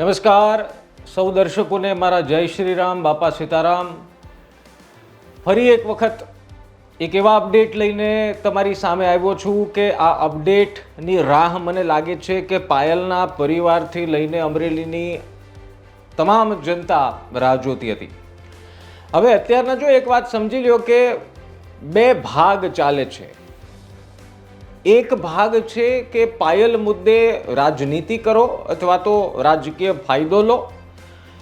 નમસ્કાર. સૌ દર્શકોને મારા જય શ્રી રામ બાપા સીતારામ. ફરી એક વખત એક એવા અપડેટ લઈને તમારી સામે આવ્યો છું કે આ અપડેટની રાહ મને લાગે છે કે પાયલના પરિવારથી લઈને અમરેલીની તમામ જનતા રાહ જોતી હતી. હવે અત્યારના જો એક વાત સમજી લ્યો કે બે ભાગ ચાલે છે. એક ભાગ છે કે પાયલ મુદ્દે રાજનીતિ કરો અથવા તો રાજકીય ફાયદો લો.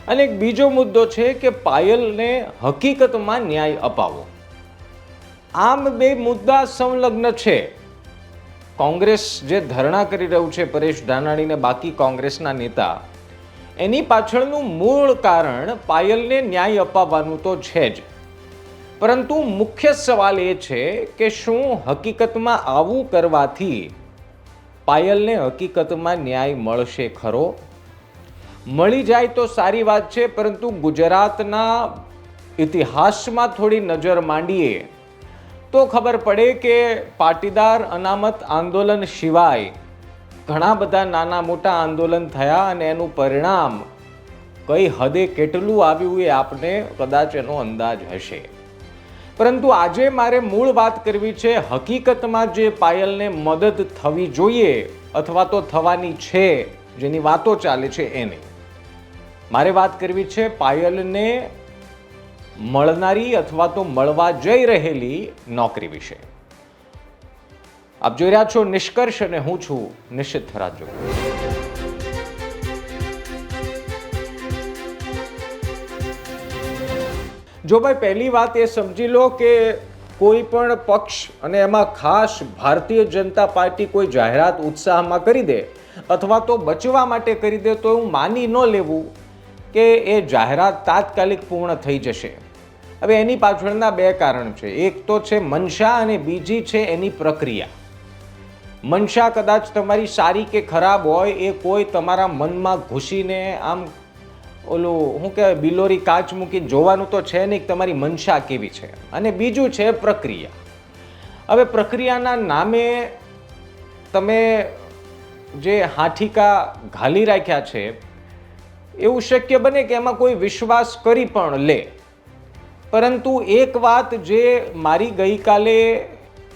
અને એક બીજો મુદ્દો છે કે પાયલને હકીકતમાં ન્યાય અપાવો. આમ બે મુદ્દા સંલગ્ન છે. કોંગ્રેસ જે ધરણા કરી રહ્યું છે પરેશ ધાનાણીને બાકી કોંગ્રેસના નેતા, એની પાછળનું મૂળ કારણ પાયલને ન્યાય અપાવવાનું તો છે જ. પરંતુ મુખ્ય સવાલ એ છે કે શું હકીકતમાં આવું કરવાથી પાયલને હકીકતમાં ન્યાય મળશે ખરો? મળી જાય તો સારી વાત છે, પરંતુ ગુજરાતના ઇતિહાસમાં થોડી નજર માંડીએ તો ખબર પડે કે પાટીદાર અનામત આંદોલન સિવાય ઘણા બધા નાના મોટા આંદોલન થયા અને એનું પરિણામ કઈ હદે કેટલું આવ્યું એ આપને કદાચ એનો અંદાજ હશે. પરંતુ આજે મારે મૂળ વાત કરવી છે, હકીકતમાં જે પાયલને મદદ થવી જોઈએ અથવા તો થવાની છે, જેની વાતો ચાલે છે એને. મારે વાત કરવી છે, પાયલને મળનારી અથવા તો મળવા જઈ રહેલી નોકરી વિશે. આપ જોઈ રહ્યા છો નિષ્કર્ષ અને હું છું નિશ્ચિત થરાજો જો ભાઈ, પહેલી વાત એ સમજી લો કે કોઈ પણ પક્ષ અને એમાં ખાસ ભારતીય જનતા પાર્ટી કોઈ જાહેરાત ઉત્સાહમાં કરી દે અથવા તો બચવા માટે કરી દે, તો એવું માની ન લેવું કે એ જાહેરાત તાત્કાલિક પૂર્ણ થઈ જશે. હવે એની પાછળના બે કારણ છે. એક તો છે મનસા અને બીજી છે એની પ્રક્રિયા. મનસા કદાચ તમારી સારી કે ખરાબ હોય એ કોઈ તમારા મનમાં ઘૂસીને આમ ઓલું શું કહેવાય, બિલોરી કાચ મૂકીને જોવાનું તો છે નહીં તમારી મનસા કેવી છે. અને બીજું છે પ્રક્રિયા. હવે પ્રક્રિયાના નામે તમે જે હાથીકા ઘાલી રાખ્યા છે, એવું શક્ય બને કે એમાં કોઈ વિશ્વાસ કરી પણ લે. પરંતુ એક વાત જે મારી ગઈકાલે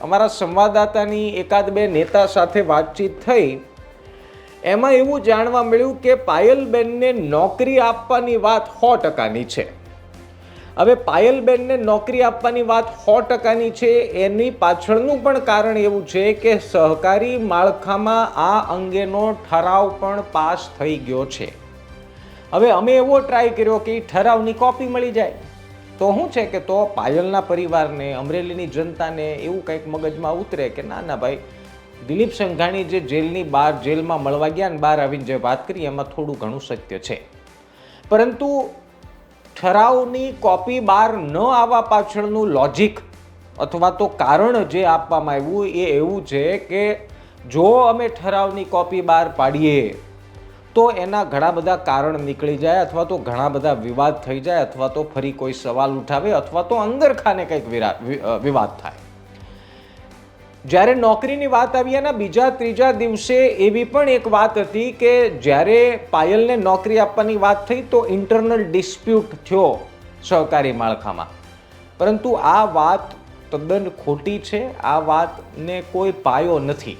અમારા સંવાદદાતાની એકાદ બે નેતા સાથે વાતચીત થઈ એમાં એવું જાણવા મળ્યું કે પાયલબેનને નોકરી આપવાની વાત સો ટકાની છે. હવે પાયલબેનને નોકરી આપવાની વાત સો ટકાની છે, એની પાછળનું પણ કારણ એવું છે કે સહકારી માળખામાં આ અંગેનો ઠરાવ પણ પાસ થઈ ગયો છે. હવે અમે એવો ટ્રાય કર્યો કે ઠરાવની કોપી મળી જાય. તો શું છે કે તો પાયલના પરિવારને, અમરેલીની જનતાને એવું કંઈક મગજમાં ઉતરે કે ના ના ભાઈ દિલીપ સંઘાણી જે જેલની બહાર જેલમાં મળવા ગયા અને બહાર આવીને જે વાત કરી, એમાં થોડું ઘણું સત્ય છે. પરંતુ ઠરાવની કોપી બહાર ન આવવા પાછળનું લોજિક અથવા તો કારણ જે આપવામાં આવ્યું એ એવું છે કે જો અમે ઠરાવની કોપી બહાર પાડીએ, તો એના ઘણા બધા કારણ નીકળી જાય અથવા તો ઘણા બધા વિવાદ થઈ જાય અથવા તો ફરી કોઈ સવાલ ઉઠાવે અથવા તો અંદર ખાને કંઈક વિરા- વિવાદ થાય. જ્યારે નોકરીની વાત આવી એના બીજા ત્રીજા દિવસે એવી પણ એક વાત હતી કે જ્યારે પાયલને નોકરી આપવાની વાત થઈ તો ઇન્ટરનલ ડિસ્પ્યુટ થયો સહકારી માળખામાં. પરંતુ આ વાત તદ્દન ખોટી છે. આ વાતને કોઈ પાયો નથી.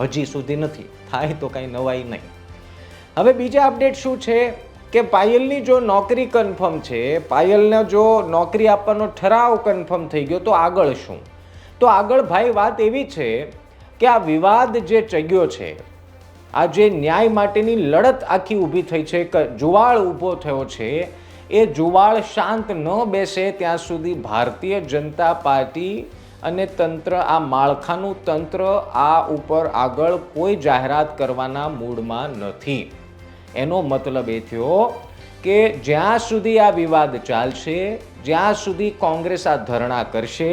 હજી સુધી નથી. થાય તો કાંઈ નવાઈ નહીં. હવે બીજા અપડેટ શું છે કે પાયલની જો નોકરી કન્ફર્મ છે, પાયલને જો નોકરી આપવાનો ઠરાવ કન્ફર્મ થઈ ગયો તો આગળ શું? તો આગળ ભાઈ વાત એવી છે કે આ વિવાદ જે ચગ્યો છે, આ જે ન્યાય માટેની લડત આખી ઊભી થઈ છે જુવાળ ઊભો થયો છે, એ જુવાળ શાંત ન બેસે ત્યાં સુધી ભારતીય જનતા પાર્ટી અને તંત્ર, આ માળખાનું તંત્ર આ ઉપર આગળ કોઈ જાહેરાત કરવાના મૂડમાં નથી. એનો મતલબ એ થયો કે જ્યાં સુધી આ વિવાદ ચાલશે, જ્યાં સુધી કોંગ્રેસ આ ધરણા કરશે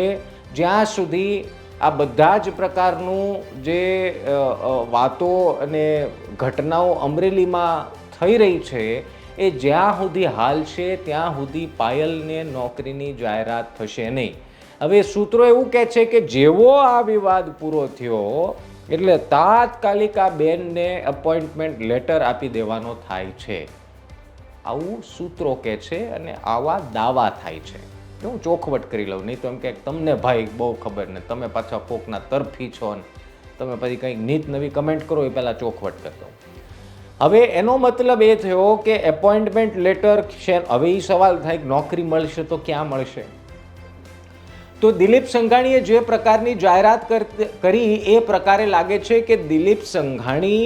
જ્યાં સુધી આ બધા જ પ્રકારનું જે વાતો અને ઘટનાઓ અમરેલીમાં થઈ રહી છે, એ જ્યાં સુધી હાલ છે, ત્યાં સુધી પાયલને નોકરીની જાહેરાત થશે નહીં. હવે સૂત્રો એવું કહે છે કે જેવો આ વિવાદ પૂરો થયો, એટલે તાત્કાલિક આ બેનને અપોઇન્ટમેન્ટ લેટર આપી દેવાનો થાય છે. આવું સૂત્રો કહે છે અને આવા દાવા થાય છે. તો હું ચોખવટ કરી લઉં. નહીં તો એમ કે તમને ભાઈ બહુ ખબર ને તમે પાછા કોકના તરફી છો ને તમે પછી કંઈક નીત નવી કમેન્ટ કરો એ પહેલાં ચોખવટ કરતો હવે એનો મતલબ એ થયો કે એપોઇન્ટમેન્ટ લેટર છે હવે એ સવાલ થાય કે નોકરી મળશે તો ક્યાં મળશે? તો દિલીપ સંઘાણીએ જે પ્રકારની જાહેરાત કરી એ પ્રકારે લાગે છે કે દિલીપ સંઘાણી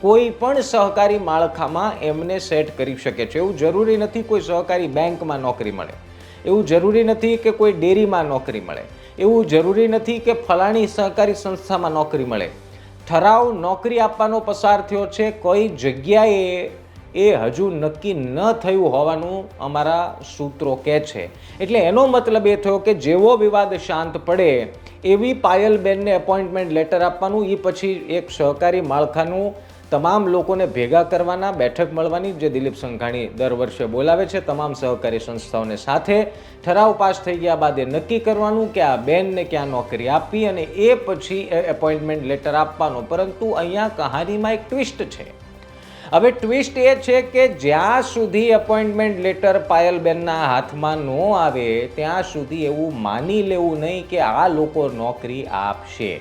કોઈ પણ સહકારી માળખામાં એમને સેટ કરી શકે છે. એવું જરૂરી નથી કોઈ સહકારી બેંકમાં નોકરી મળે. એવું જરૂરી નથી કે કોઈ ડેરીમાં નોકરી મળે. એવું જરૂરી નથી કે ફલાણી સહકારી સંસ્થામાં નોકરી મળે. ઠરાવ નોકરી આપવાનો પસાર થયો છે, કઈ જગ્યાએ એ હજુ નક્કી ન થયું હોવાનું અમારા સૂત્રો કહે છે. એટલે એનો મતલબ એ થયો કે જેવો વિવાદ શાંત પડે, એવી પાયલબેનને એપોઇન્ટમેન્ટ લેટર આપવાનું એ પછી એક સહકારી માળખાનું તમામ લોકોને ભેગા કરવાના બેઠક મળવાની જે દિલીપ સંઘાણી દર વર્ષે બોલાવે છે, તમામ સહકારી સંસ્થાઓને સાથે ઠરાવ પાસ થઈ ગયા બાદ એ નક્કી કરવાનું કે આ બેનને ક્યાં નોકરી આપવી અને એ પછી એપોઇન્ટમેન્ટ લેટર આપવાનો, પરંતુ અહીંયા કહાનીમાં એક ટ્વિસ્ટ છે. હવે ટ્વિસ્ટ એ છે કે જ્યાં સુધી એપોઇન્ટમેન્ટ લેટર પાયલબેનના હાથમાં ન આવે, ત્યાં સુધી એવું માની લેવું નહીં કે આ લોકો નોકરી આપશે.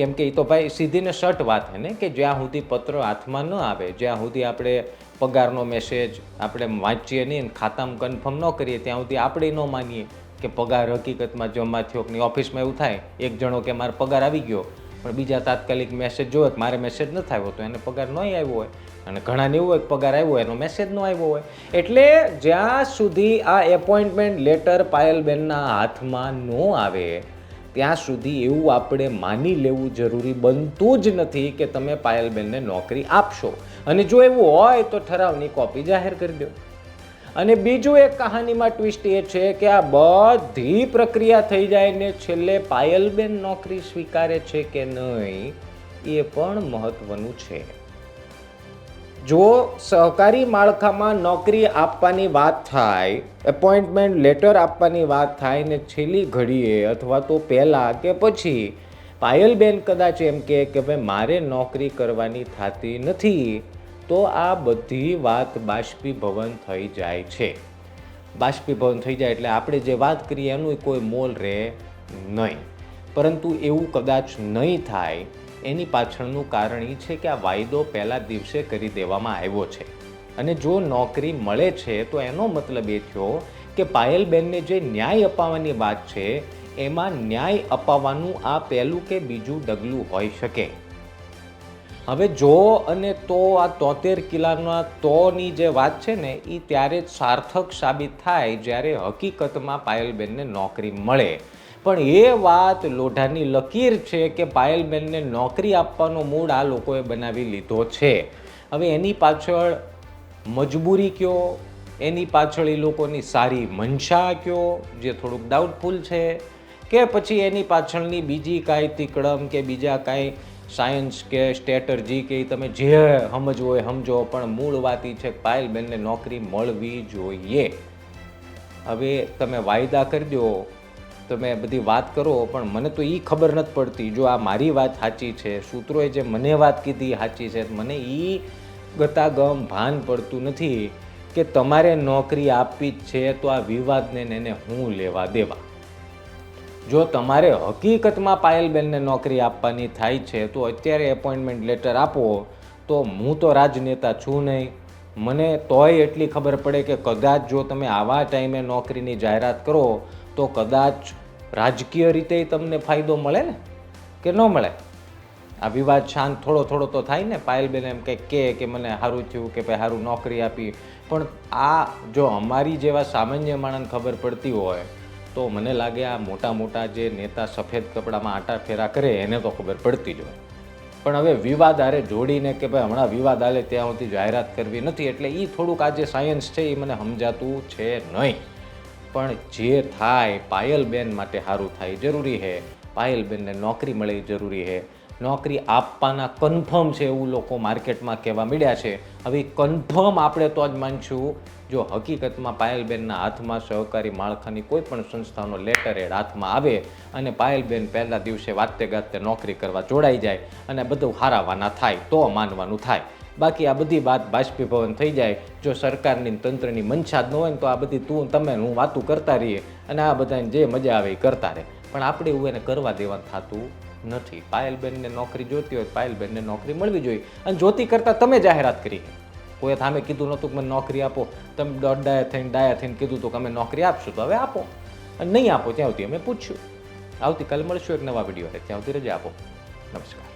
કેમ કે એ તો ભાઈ સીધીને શર્ટ વાત છે ને, કે જ્યાં સુધી પત્ર હાથમાં ન આવે, જ્યાં સુધી આપણે પગારનો મેસેજ આપણે વાંચીએ નહીં ખાતામાં કન્ફર્મ ન કરીએ, ત્યાં સુધી આપણે ન માનીએ કે પગાર હકીકતમાં જમા થયો કે ઓફિસમાં એવું થાય, એક જણો કે મારો પગાર આવી ગયો, પણ બીજા તાત્કાલિક મેસેજ જોવે કે મારે મેસેજ ન આવ્યો તો એને પગાર નહીં આવ્યો હોય. અને ઘણાને એવું હોય કે પગાર આવ્યો હોય, એનો મેસેજ ન આવ્યો હોય. એટલે જ્યાં સુધી આ એપોઇન્ટમેન્ટ લેટર પાયલબેનના હાથમાં ન આવે ત્યાં સુધી એવું આપણે માની લેવું જરૂરી બનતું જ નથી કે તમે પાયલબેનને નોકરી આપશો. અને જો એવું હોય તો ઠરાવની કોપી જાહેર કરી દો. અને બીજું એક કહાનીમાં ટ્વિસ્ટ એ છે કે આ બધી પ્રક્રિયા થઈ જાય ને છેલ્લે પાયલબેન નોકરી સ્વીકારે છે કે નહીં, એ પણ મહત્વનું છે. જો સહકારી માળખામાં નોકરી આપવાની વાત થાય, એપોઇન્ટમેન્ટ લેટર આપવાની વાત થાય ને છેલ્લી ઘડીએ અથવા તો પહેલાં કે પછી પાયલબેન કદાચ એમ કહે કે ભાઈ, મારે નોકરી કરવાની થતી નથી. તો આ બધી વાત બાષ્પીભવન થઈ જાય છે. બાષ્પીભવન થઈ જાય એટલે આપણે જે વાત કરીએ એનું કોઈ મોલ રહે નહીં. પરંતુ એવું કદાચ નહીં થાય એની પાછળનું કારણ એ છે કે આ વાયદો પહેલા દિવસે કરી દેવામાં આવ્યો છે. અને જો નોકરી મળે છે, તો એનો મતલબ એ થયો કે પાયલબેનને જે ન્યાય અપાવવાની વાત છે, એમાં ન્યાય અપાવવાનું આ પહેલું કે બીજું ડગલું હોઈ શકે. હવે જો અને તો આ તોતેર કિલ્લાના તોની જે વાત છે ને એ ત્યારે સાર્થક સાબિત થાય જ્યારે હકીકતમાં પાયલબેનને નોકરી મળે. પણ એ વાત લોઢાની લકીર છે કે પાયલબેનને નોકરી આપવાનો મૂડ આ લોકોએ બનાવી લીધો છે. હવે એની પાછળ મજબૂરી કયો? એની પાછળ એ લોકોની સારી મનસા કયો? જે થોડુંક ડાઉટફુલ છે? કે પછી એની પાછળની બીજી કાંઈ તિકડમ કે બીજા કાંઈ સાયન્સ કે સ્ટ્રેટર્જી કે તમે જે સમજવો હોય સમજો, પણ મૂળ વાત એ છે પાયલબેનને નોકરી મળવી જોઈએ. હવે તમે વાયદા કરી દો. તમે બધી વાત કરો, પણ મને તો એ ખબર નથી પડતી. જો આ મારી વાત સાચી છે, સૂત્રોએ જે મને વાત કીધી સાચી છે મને એ ગતાગમ ભાન પડતું નથી કે તમારે નોકરી આપવી જ છે, તો આ વિવાદને એને હું લેવા દેવા? જો તમારે હકીકતમાં પાયલબેનને નોકરી આપવાની થાય છે, તો અત્યારે એપોઇન્ટમેન્ટ લેટર આપો, તો હું તો રાજનેતા છું નહીં. મને તોય એટલી ખબર પડે કે કદાચ જો તમે આવા ટાઈમે નોકરીની જાહેરાત કરો, તો કદાચ રાજકીય રીતે તમને ફાયદો મળે ને? કે ન મળે? આ વિવાદ શાંત થોડો થોડો તો થાય ને, પાયલબેન એમ કંઈક કહે કે મને સારું થયું કે ભાઈ સારું નોકરી આપી. પણ આ જો અમારી જેવા સામાન્ય માણસને ખબર પડતી હોય, તો મને લાગે આ મોટા મોટા જે નેતા સફેદ કપડામાં આટા ફેરા કરે, એને તો ખબર પડતી જ હોય. પણ હવે વિવાદ આરે જોડીને કે ભાઈ હમણાં વિવાદ આલે ત્યાં સુધી જાહેરાત કરવી નથી, એટલે એ થોડુંક આ જે સાયન્સ છે એ મને સમજાતું છે નહીં. પણ જે થાય પાયલબેન માટે સારું થાય જરૂરી છે પાયલબેનને નોકરી મળે જરૂરી છે નોકરી આપવાના કન્ફર્મ છે એવું લોકો માર્કેટમાં કહેવા મળ્યા છે. હવે કન્ફર્મ આપણે તો જ માનશું. જો હકીકતમાં પાયલબેનના હાથમાં સહકારી માળખાની કોઈ પણ સંસ્થાનો લેટર એડ હાથમાં આવે અને પાયલબેન પહેલા દિવસે વાતે ગાતે નોકરી કરવા જોડાઈ જાય અને બધું હારાવાના થાય તો માનવાનું થાય. બાકી આ બધી વાત બાષ્પીભવન થઈ જાય, જો સરકારની તંત્રની મંશા ન હોય ને તો આ બધી તું તમે હું વાતું કરતા રહીએ અને આ બધાને જે મજા આવે એ કરતા રહે. પણ આપણે એવું એને કરવા દેવાનું થતું નથી. પાયલબેનને નોકરી જોતી હોય પાયલબેનને નોકરી મળવી જોઈએ. અને જોતી કરતાં તમે જાહેરાત કરી. કોઈ સામે કીધું નહોતું કે મને નોકરી આપો. તમે દોઢ ડાયા થઈને ડાયા થઈને કીધું તો કે અમે નોકરી આપશું તો હવે આપો. અને નહીં આપો ત્યાં સુધી અમે પૂછ્યું. આવતીકાલે મળશું એક નવા વીડિયો ત્યાં સુધી રજા આપો. નમસ્કાર.